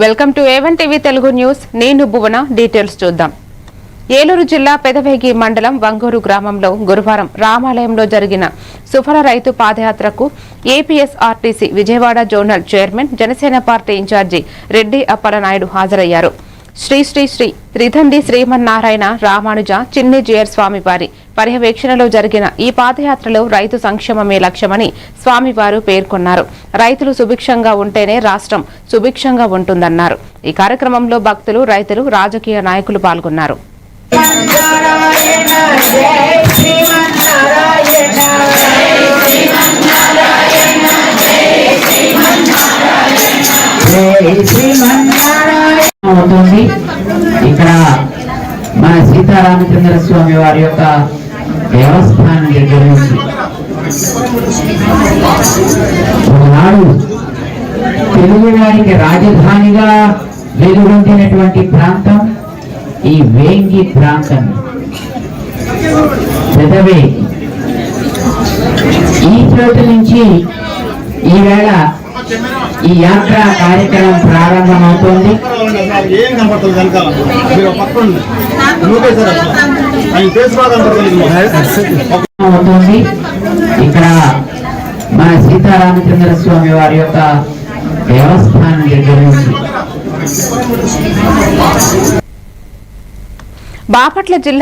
Welcome to A one TV Telugu news. నేను Bhuvana details చూద్దాం. ఏలూరు జిల్లా పెదవేగి మండలం వంగూరు గ్రామంలో గురువారం రామాలయంలో జరిగిన సుఫల రైతు పాదయాత్రకు APSRTC Vijayawada zonal chairman Janasena party incharge Reddy Appalanaidu హాజరయ్యారు. శ్రీ శ్రీ శ్రీ త్రిధండి శ్రీమన్నారాయణ రామానుజ చిన్ని జియర్ స్వామివారి పర్యవేక్షణలో జరిగిన ఈ పాదయాత్రలో రైతు సంక్షేమమే లక్ష్యమని స్వామివారు పేర్కొన్నారు. రైతులు సుభిక్షంగా ఉంటేనే రాష్ట్రం సుభిక్షంగా ఉంటుందన్నారు. ఈ కార్యక్రమంలో భక్తులు రైతులు రాజకీయ నాయకులు పాల్గొన్నారు. అవుతుంది ఇక్కడ మన సీతారామచంద్ర స్వామి వారి యొక్క దేవస్థానం దగ్గర నుంచి ఒకనాడు తెలుగు వారికి రాజధానిగా వెలుగొందినటువంటి ప్రాంతం ఈ వేంగి ప్రాంతం. పెదవేగి. ఈ చోటు నుంచి ఈవేళ ఈ యాత్ర కార్యక్రమం ప్రారంభమవుతోంది. అవుతుంది. ఇక్కడ మన సీతారామచంద్ర స్వామి వారి యొక్క దేవస్థానం దగ్గర నుంచి. బాపట్ల జిల్లా